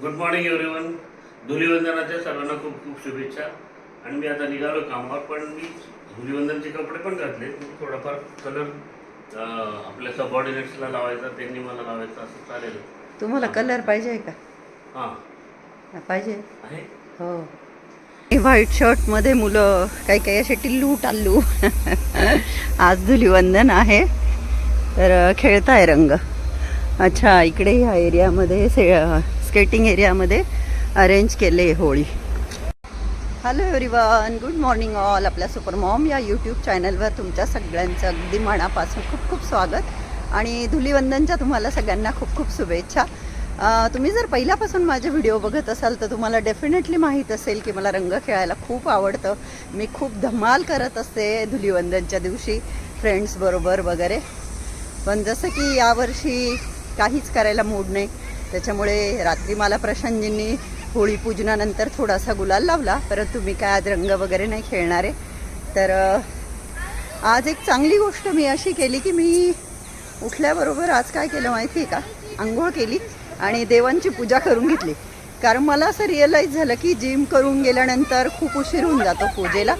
Good morning everyone धुलीवंदनाच्या सर्वांना खूप खूप शुभेच्छा. आणि मी आता निघालो कामावर पण मी धुलीवंदनचे कपडे पण घातले. थोडाफार कलर आपल्या सबऑर्डिनेट्सला लावायचा त्यांनी मला लावायचा असं चालेल. तुम्हाला कलर पाहिजे का? हां. पाहिजे. आहे? हो. व्हाईट शर्टमध्ये मुलं काही काही असे टिल्लू टाल्लू. आज धुलीवंदन आहे. तर खेळताय रंग. अच्छा इकडे ह्या एरियामध्ये से स्केटिंग एरियामध्ये अरेंज केले Holi. Hello everyone good morning all आपल्या सुपर मॉम या यूट्यूब चॅनलवर तुमच्या सगळ्यांचं अगदी मनापासून खूप खूप स्वागत. आणि धुलीवंदनच्या तुम्हाला सगळ्यांना खूप खूप शुभेच्छा. तुम्ही जर पहिल्यापासून माझे व्हिडिओ बघत असाल तर तुम्हाला डेफिनेटली माहीत असेल की मला रंग खेळायला खूप आवडतं. मी खूप धमाल करत असते धुलीवंदनच्या दिवशी फ्रेंड्सबरोबर वगैरे. पण जसं की यावर्षी काहीच करायला मूड नाही. त्याच्यामुळे रात्री मला प्रशांतजींनी होळी पूजनानंतर थोडासा गुलाल लावला. परंतु मी काय आज रंग वगैरे नाही खेळणार आहे. तर आज एक चांगली गोष्ट मी अशी केली की मी उठल्याबरोबर आज काय केलं माहिती आहे का? आंघोळ केली आणि देवांची पूजा करून घेतली. कारण मला असं रिअलाईज झालं की जिम करून गेल्यानंतर खूप उशीर होऊन जातो पूजेला.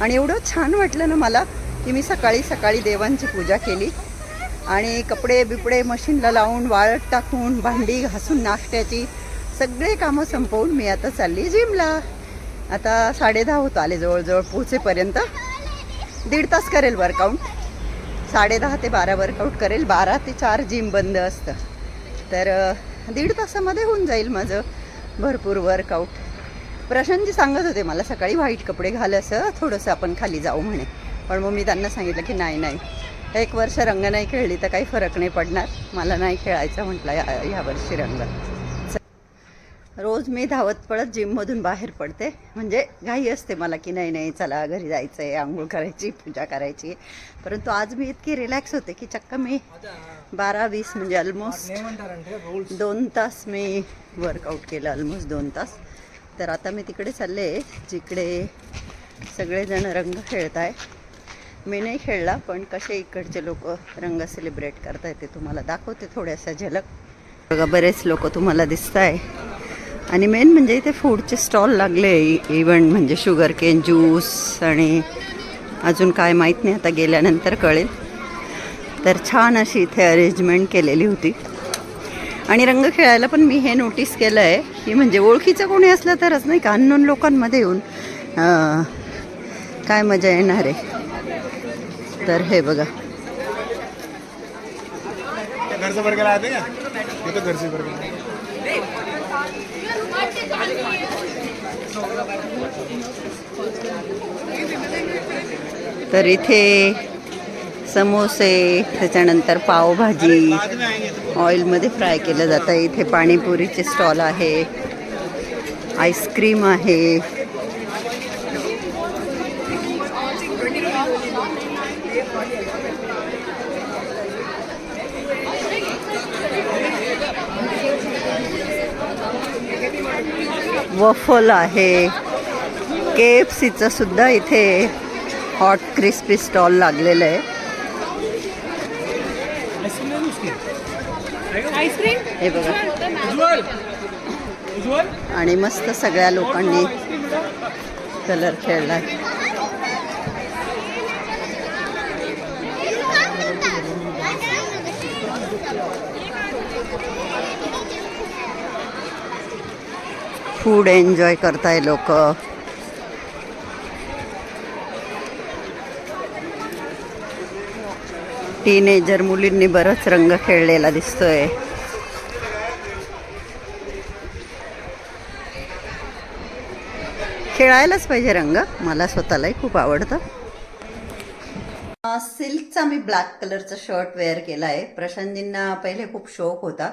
आणि एवढं छान वाटलं ना मला की मी सकाळी सकाळी देवांची पूजा केली. आणि कपडे बिपडे मशीनला लावून वाळत टाकून भांडी घासून नाश्त्याची सगळे कामं संपवून मी आता चालली जिमला. आता साडेदहा होत आले जवळजवळ पोहोचेपर्यंत दीड तास करेल वर्कआउट साडेदहा ते बारा वर्कआउट करेल. बारा ते चार जिम बंद असतं. तर दीड तासामध्ये होऊन जाईल माझं भरपूर वर्कआउट प्रशांतजी सांगत होते मला सकाळी व्हाईट कपडे घाल असं. थोडंसं आपण खाली जाऊ म्हणे. पण मग मी त्यांना सांगितलं की नाही नाही. एक वर्ष रंग नाही खेळली तर काही फरक नाही पडणार. मला नाही खेळायचं म्हटलं या यावर्षी रंग. रोज मी धावत पळत जिममधून बाहेर पडते. म्हणजे घाई असते मला की नाही नाही चला घरी जायचं आहे आंघोळ करायची पूजा करायची. परंतु आज मी इतकी रिलॅक्स होते की चक्क मी बारा वीस म्हणजे ऑलमोस्ट दोन तास मी वर्कआउट केलं ऑलमोस्ट दोन तास. तर आता मी तिकडे चालले जिकडे सगळेजण रंग खेळत आहे मी नाही खेळला पण कसे इकडचे लोक रंग सेलिब्रेट करताय ते तुम्हाला दाखवते थोड्याशा झलक. बघा बरेच लोक तुम्हाला दिसत आहे आणि मेन म्हणजे इथे फूडचे स्टॉल लागले इव्हन म्हणजे शुगर केन ज्यूस आणि अजून काय माहीत नाही आता गेल्यानंतर कळेल. तर छान अशी इथे अरेंजमेंट केलेली होती. आणि रंग खेळायला पण मी हे नोटीस केलं आहे की म्हणजे ओळखीचं कोणी असलं तरच नाही का अननोन लोकांमध्ये येऊन काय मजा येणार आहे. तर हे बघा. हैं तर इथे समोसे त्याच्यानंतर पावभाजी ऑइलमध्ये फ्राय केलं जातं. इथे पाणीपुरीचे स्टॉल आहे. आईस्क्रीम आहे. वफल आहे. के एफ सीचं सुद्धा इथे हॉट क्रिस्पी स्टॉल लागलेलं आहे. हे बघा. आणि मस्त सगळ्या लोकांनी कलर खेळलाय. फूड एन्जॉय करताय लोक. टीनेजर मुलींनी बरंच रंग खेळलेला दिसतोय. खेळायलाच पाहिजे रंग. मला स्वतःलाही खूप आवडतं. सिल्कचा मी ब्लॅक कलरचा शर्ट वेअर केला आहे प्रशांतजींना पहिले खूप शौक होता.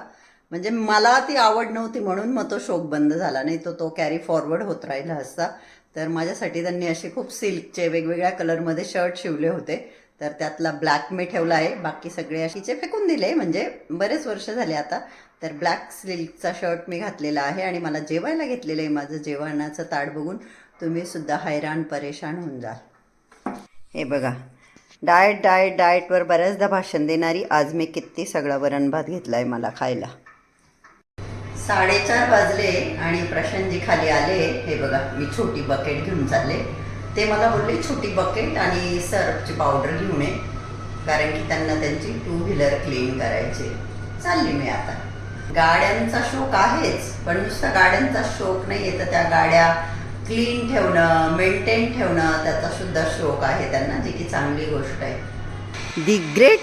म्हणजे मला ती आवड नव्हती म्हणून मग तो शोक बंद झाला. नाही तो तो कॅरी फॉरवर्ड होत राहिला असता तर माझ्यासाठी त्यांनी असे खूप सिल्कचे वेगवेगळ्या कलरमध्ये शर्ट शिवले होते. तर त्यातला ब्लॅक मी ठेवला आहे. बाकी सगळे अशीचे फेकून दिले म्हणजे बरेच वर्ष झाले आता. तर ब्लॅक सिल्कचा शर्ट मी घातलेला आहे आणि मला जेवायला घेतलेलं आहे माझं जेवणाचं ताट बघून. तुम्ही सुद्धा हैराण परेशान होऊन जाल. हे बघा. डाएट डाएट डाएटवर बऱ्याचदा भाषण देणारी आज मी किती सगळा वरण भात घेतला आहे मला खायला. साडेचार वाजले आणि प्रशांतजी खाली आले. हे बघा मी छोटी बकेट घेऊन चालले. ते मला बोलले छोटी बकेट आणि सर्फची पावडर घेऊन ये. कारण की त्यांना त्यांची टू व्हीलर क्लीन करायची. चालली मी आता. गाड्यांचा शोक आहेच पण नुसता गाड्यांचा शोक नाही आहे तर त्या गाड्या क्लीन ठेवणं मेंटेन ठेवणं त्याचा सुद्धा शोक आहे त्यांना जी की चांगली गोष्ट आहे. दी ग्रेट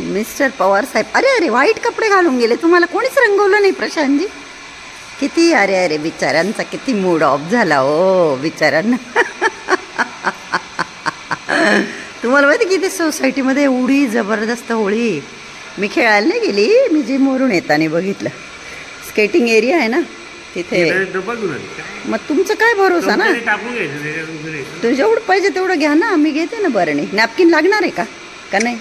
मिस्टर पवार साहेब अरे अरे वाईट कपडे घालून गेले. तुम्हाला कोणीच रंगवलं नाही प्रशांतजी? किती अरे अरे बिचाऱ्यांचा किती मूड ऑफ झाला हो बिचाऱ्यांना तुम्हाला माहिती की ते सोसायटीमध्ये एवढी जबरदस्त होळी? मी खेळायला नाही गेली मी जिमवरून येताना बघितलं. स्केटिंग एरिया आहे ना तिथे? मग तुमचं काय भरोसा ना. तुझं जेवढं पाहिजे तेवढं घ्या ना आम्ही घेते ना बरणी नॅपकिन लागणार आहे का? का नाही?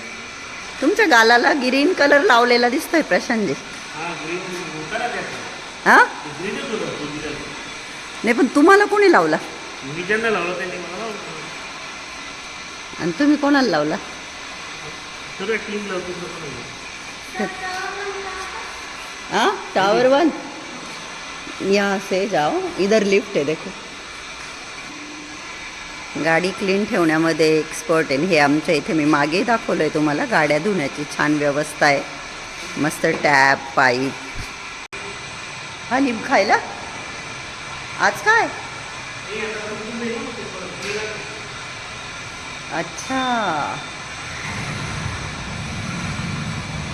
तुमच्या गालाला ग्रीन कलर लावलेला दिसतोय प्रशांतजी. हा. नाही पण तुम्हाला कोणी लावला? मी लावला त्यांनी मला लावलं. आणि तुम्ही कोणाला लावला? लावतो. हाँ? टावर वन यहाँ से जाओ. इधर लिफ्ट आहे देखो. गाडी क्लीन ठेवण्यामध्ये एक्सपर्ट आहे. हे आमच्या इथे मी मागे दाखवलं आहे तुम्हाला. गाड्या धुण्याची छान व्यवस्था आहे. मस्त टॅप पाईप हा लिंब खायला? आज काय? अच्छा.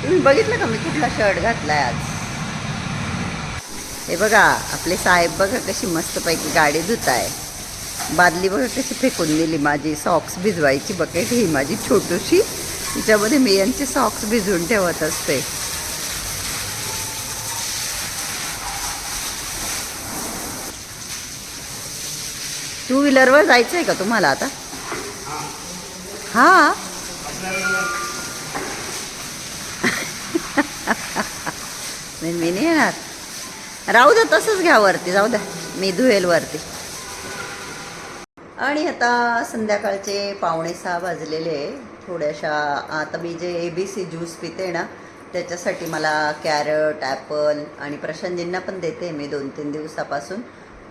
तुम्ही बघितलं का मी कुठला शर्ट घातलाय आज? हे बघा आपले साहेब बघा कशी मस्तपैकी गाडी धुत आहे बादली बघा कशी फेकून दिली माझी सॉक्स भिजवायची बकेट ही माझी छोटीशी. तिच्यामध्ये मी यांचे सॉक्स भिजवून ठेवत असते. टू व्हीलरवर जायचं आहे का तुम्हाला आता? हा. मी नाही येणार. राहू द्या तसंच घ्या वरती जाऊ द्या मी धुवेल वरती. आणि आता संध्याकाळचे पावणे सहा वाजलेले आहे. थोड्याशा आता मी जे ए बी सी ज्यूस पिते ना त्याच्यासाठी मला कॅरट ॲपल आणि प्रशांतजींना पण देते मी दोन तीन दिवसापासून.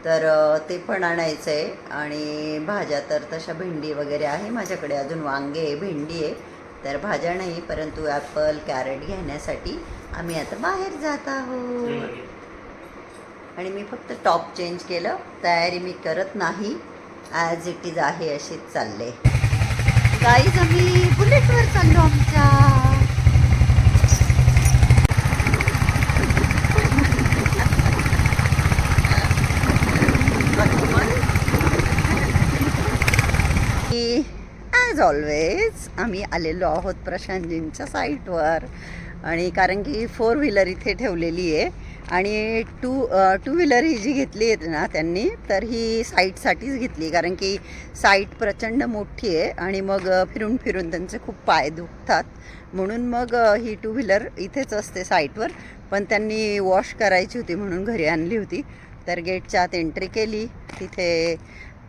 तर ते पण आणायचं आहे आणि भाज्या तर तशा भेंडी वगैरे आहे माझ्याकडे. अजून वांगे आहे भेंडी आहे. तर भाज्या नाही परंतु ॲपल कॅरट घेण्यासाठी आम्ही आता बाहेर जात आहोत. आणि मी फक्त टॉप चेंज केलं. तयारी मी करत नाही. ॲज इट इज आहे अशीच चालले. गाईज आम्ही बुलेटवर चाललो आमच्या ॲज ऑलवेज आम्ही आलेलो आहोत प्रशांतजींच्या साईटवर. आणि कारण की फोर व्हीलर इथे ठेवलेली आहे. आणि टू टू व्हीलर ही जी घेतली आहे ना त्यांनी तर ही साईटसाठीच घेतली. कारण की साईट प्रचंड मोठी आहे आणि मग फिरून फिरून त्यांचे खूप पाय दुखतात. म्हणून मग ही टू व्हीलर इथेच असते साईटवर. पण त्यांनी वॉश करायची होती म्हणून घरी आणली होती. तर गेटच्या आत एंट्री केली. तिथे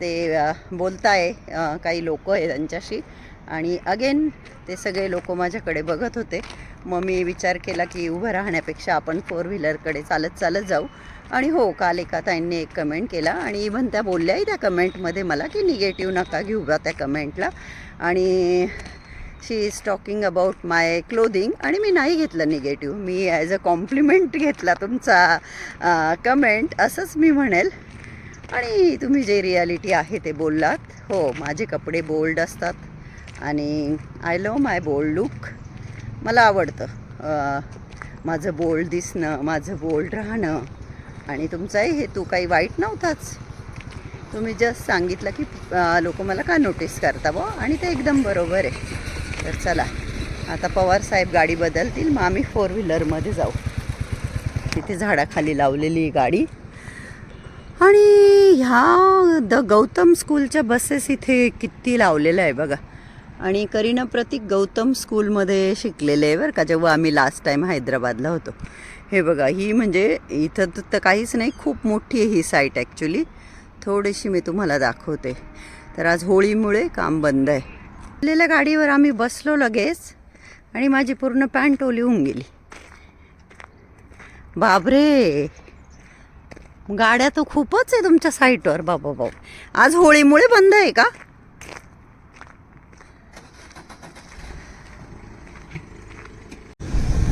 ते बोलताय काही लोक आहे त्यांच्याशी. आणि अगेन ते सगळे लोक माझ्याकडे बघत होते. मग मी विचार केला की उभं राहण्यापेक्षा आपण फोर व्हीलरकडे चालत चालत जाऊ. आणि हो काल एका ताईंनी एक कमेंट केला आणि इव्हन त्या बोलल्याही त्या कमेंटमध्ये मला की निगेटिव्ह नका घेऊ बा त्या कमेंटला आणि she is talking about my clothing आणि मी नाही घेतलं निगेटिव्ह मी ॲज अ कॉम्प्लिमेंट घेतला तुमचा कमेंट असंच मी म्हणेल. आणि तुम्ही जे रियालिटी आहे ते बोललात. हो माझे कपडे बोल्ड असतात आणि I love my bold look मला आवडतं. माझं बोल्ड दिसणं माझं बोल्ड राहणं आणि तुमचाही हेतू काही वाईट नव्हताच. तुम्ही जस्ट सांगितलं की लोक मला का नोटीस करता बा? आणि ते एकदम बरोबर आहे. तर चला आता पवार साहेब गाडी बदलतील मग आम्ही फोर व्हीलरमध्ये जाऊ. तिथे झाडाखाली लावलेली गाडी. आणि ह्या द गौतम स्कूलच्या बसेस इथे किती लावलेलं आहे बघा. आणि करीना प्रतीक गौतम स्कूलमध्ये शिकलेले आहे बरं का जेव्हा आम्ही लास्ट टाईम हैदराबादला होतो. हे बघा ही म्हणजे इथं तर- तर काहीच नाही खूप मोठी आहे ही साईट ॲक्च्युली थोडीशी मी तुम्हाला दाखवते. तर आज होळीमुळे काम बंद आहे. आलेल्या गाडीवर आम्ही बसलो लगेच आणि माझी पूर्ण पॅन्ट ओली होऊन गेली. बापरे! गाड्या तर खूपच आहे तुमच्या साईटवर बाबा भाऊ आज होळीमुळे बंद आहे का?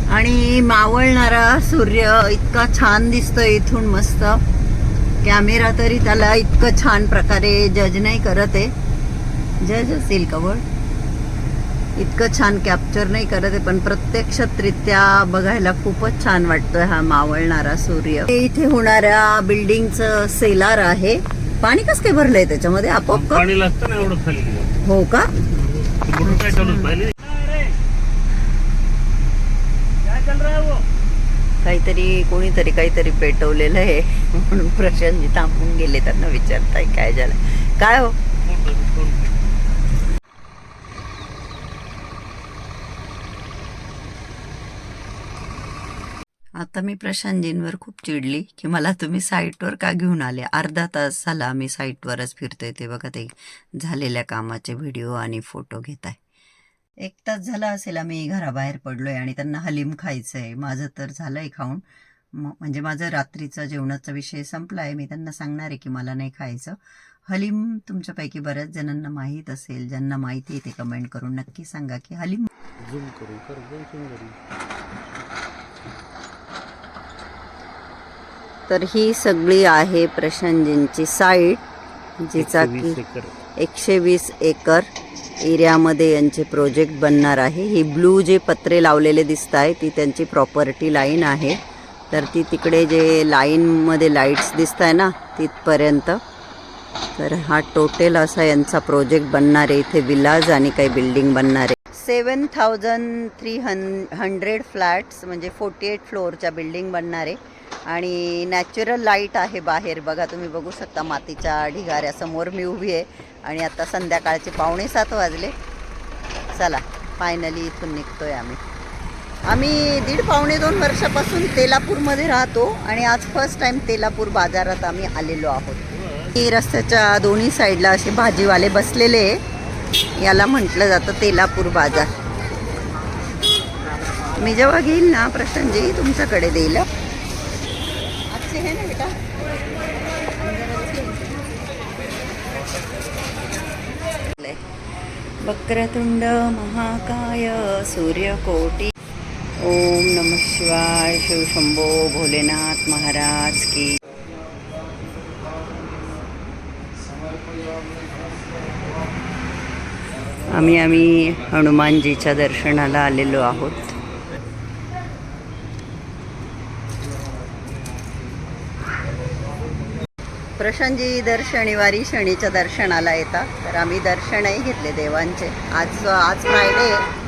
आणि मावळणारा सूर्य इतका छान दिसतोय इथून मस्त. कॅमेरा तरी त्याला इतकं छान प्रकारे जज नाही करत आहे. जज असेल कवळ इतकं छान कॅप्चर नाही करत आहे पण प्रत्यक्षरित्या बघायला खूपच छान वाटतोय हा मावळणारा सूर्य. हे इथे होणाऱ्या बिल्डिंगचं सेलार आहे. पाणी कसं काय भरलंय त्याच्यामध्ये? आपोआप का पाणी लागतं ना एवढं खाली. हो का? मोटर काय चालू आहे? पाहिलं काहीतरी कोणीतरी काहीतरी पेटवलेलं आहे. म्हणून प्रशांतजी थांबून गेले त्यांना विचारताय काय झालं काय हो? आता मी प्रशांतजींवर खूप चिडली की मला तुम्ही साईटवर का घेऊन आले? अर्धा तास झाला मी साईटवरच फिरतोय ते बघा ते झालेल्या कामाचे व्हिडिओ आणि फोटो घेत आहे एक तास झाला असेल आम्ही घराबाहेर पडलोय आणि त्यांना हलीम खायचं आहे माझं तर झालंय खाऊन. म्हणजे माझं रात्रीचा जेवणाचा विषय संपला आहे मी त्यांना सांगणार आहे की मला नाही खायचं. हलीम तुमच्यापैकी बऱ्याच जणांना माहीत असेल. ज्यांना माहिती आहे ते कमेंट करून नक्की सांगा की हलीम झूम करू कर झूम करू तर ही सगळी आहे प्रशांतजींची साईट जिचा की एकशे वीस एकर एरियामध्ये यांचे प्रोजेक्ट बनणार आहे. ही ब्लू जे पत्रे लावलेले दिसत आहे ती त्यांची प्रॉपर्टी लाईन आहे. तर ती तिकडे जे लाईनमध्ये लाईट्स दिसत आहे ना तिथपर्यंत. तर हा टोटल असा यांचा प्रोजेक्ट बनणार आहे. इथे विलाज आणि काही बिल्डिंग बनणार आहे. Seven thousand three hun hundred flats म्हणजे फोर्टी एट फ्लोअरच्या बिल्डिंग बनणार आहे. आणि नॅचरल लाइट आहे बाहेर. बघा तुम्ही बघू शकता मातीच्या ढिगाऱ्यासमोर मी उभी आहे. आणि आता संध्याकाळचे पावणे सात वाजले. चला फायनली इथून निघतोय आम्ही. आम्ही दीड पावणे दोन वर्षापासून तेलापूरमध्ये राहतो आणि आज फर्स्ट टाइम तेलापूर बाजारात आम्ही आलेलो आहोत. ही रस्त्याच्या दोन्ही साईडला असे भाजीवाले बसलेले आहे. याला म्हटलं जातं तेलापूर बाजार. मी जेव्हा घेईल ना प्रशांतजी तुमच्याकडे देईल. हं. अच्छे है वक्रतुंड महाकाय सूर्यकोटी. ओम नम शिवाय शिवशंभो भोलेनाथ महाराज की. आम्ही आम्ही हनुमानजीच्या दर्शनाला आलेलो आहोत. प्रशांतजी दर शनिवारी शनीच्या दर्शनाला येतात. तर आम्ही दर्शनही घेतले देवांचे. आज आज फ्रायडे आहे.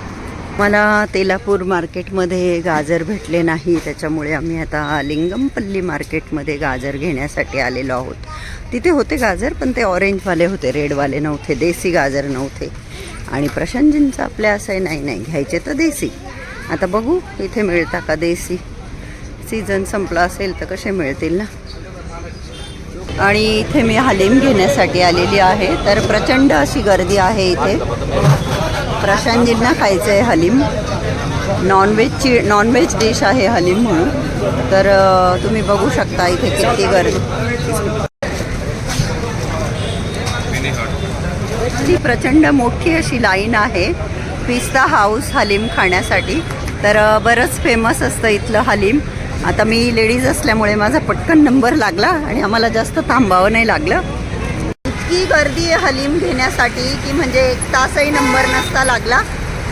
मला तेलापूर मार्केटमध्ये गाजर भेटले नाही. त्याच्यामुळे आम्ही आता लिंगमपल्ली मार्केटमध्ये गाजर घेण्यासाठी आलेलो आहोत. तिथे होते गाजर पण ते ऑरेंजवाले होते रेडवाले नव्हते देसी गाजर नव्हते. आणि प्रशांतजींचं आपल्या असं आहे, नाही नाही घ्यायचे तर देसी. आता बघू इथे मिळता का देसी? सीझन संपला असेल तर कसे मिळतील ना? आणि इथे मी हलीम घेण्यासाठी आलेली आहे. तर प्रचंड अशी गर्दी आहे इथे. प्रशांतजींना खायचं आहे हलीम. नॉनव्हेजची नॉनव्हेज डिश आहे हलीम म्हणून. तर तुम्ही बघू शकता इथे किती गर्दी. ती प्रचंड मोठी अशी लाईन आहे. पिस्ता हाऊस हलीम खाण्यासाठी. तर बरंच फेमस असतं इथलं हलीम. आता मी लेडीज असल्यामुळे माझा पटकन नंबर लागला आणि आम्हाला जास्त थांबावं नाही लागलं. इतकी गर्दी आहे हलीम घेण्यासाठी की म्हणजे एक तासही नंबर नसता लागला.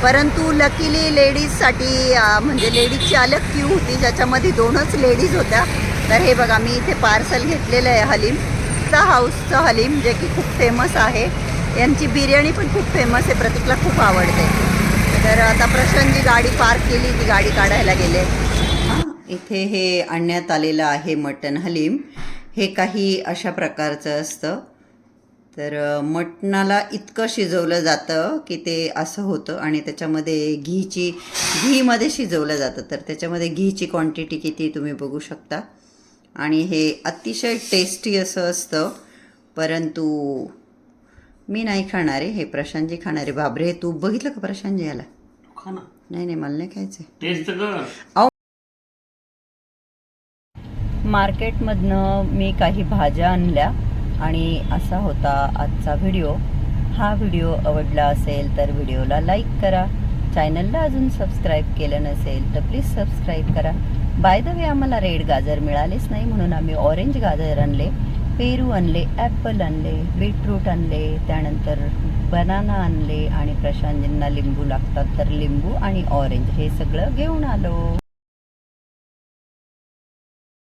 परंतु लकीली लेडीजसाठी म्हणजे लेडीजची अलग क्यू होती ज्याच्यामध्ये दोनच लेडीज होत्या. तर हे बघा मी इथे पार्सल घेतलेलं आहे हलीम. पिस्ता हाऊसचं हलीम जे की खूप फेमस आहे. यांची बिर्याणी पण खूप फेमस आहे. प्रतीकला खूप आवडते. तर आता प्रशांतजी गाडी पार्क केली ती गाडी काढायला गेले. इथे हे आणण्यात आलेलं आहे मटन हलीम. हे काही अशा प्रकारचं असतं. तर मटणाला इतकं शिजवलं जातं की ते असं होतं आणि त्याच्यामध्ये घीची घीमध्ये शिजवलं जातं. तर त्याच्यामध्ये घीची क्वांटिटी किती तुम्ही बघू शकता. आणि हे अतिशय टेस्टी असं असतं. परंतु मी नाही खाणार हे प्रशांतजी खाणार बाबरे हे तूप बघितलं का प्रशांतजी याला? नाही नाही मला नाही खायचं मार्केटमधनं मी काही भाज्या आणल्या आणि असा होता आजचा व्हिडिओ. हा व्हिडिओ आवडला असेल तर व्हिडिओला लाईक करा. चॅनलला अजून सबस्क्राईब केलं नसेल तर प्लीज सबस्क्राईब करा. बाय द वे आम्हाला रेड गाजर मिळालेच नाही म्हणून आम्ही ऑरेंज गाजर आणले पेरू आणले ॲपल आणले बीटरूट आणले त्यानंतर बनाना आणले आणि प्रशांतजींना लिंबू लागतात तर लिंबू आणि ऑरेंज हे सगळं घेऊन आलो.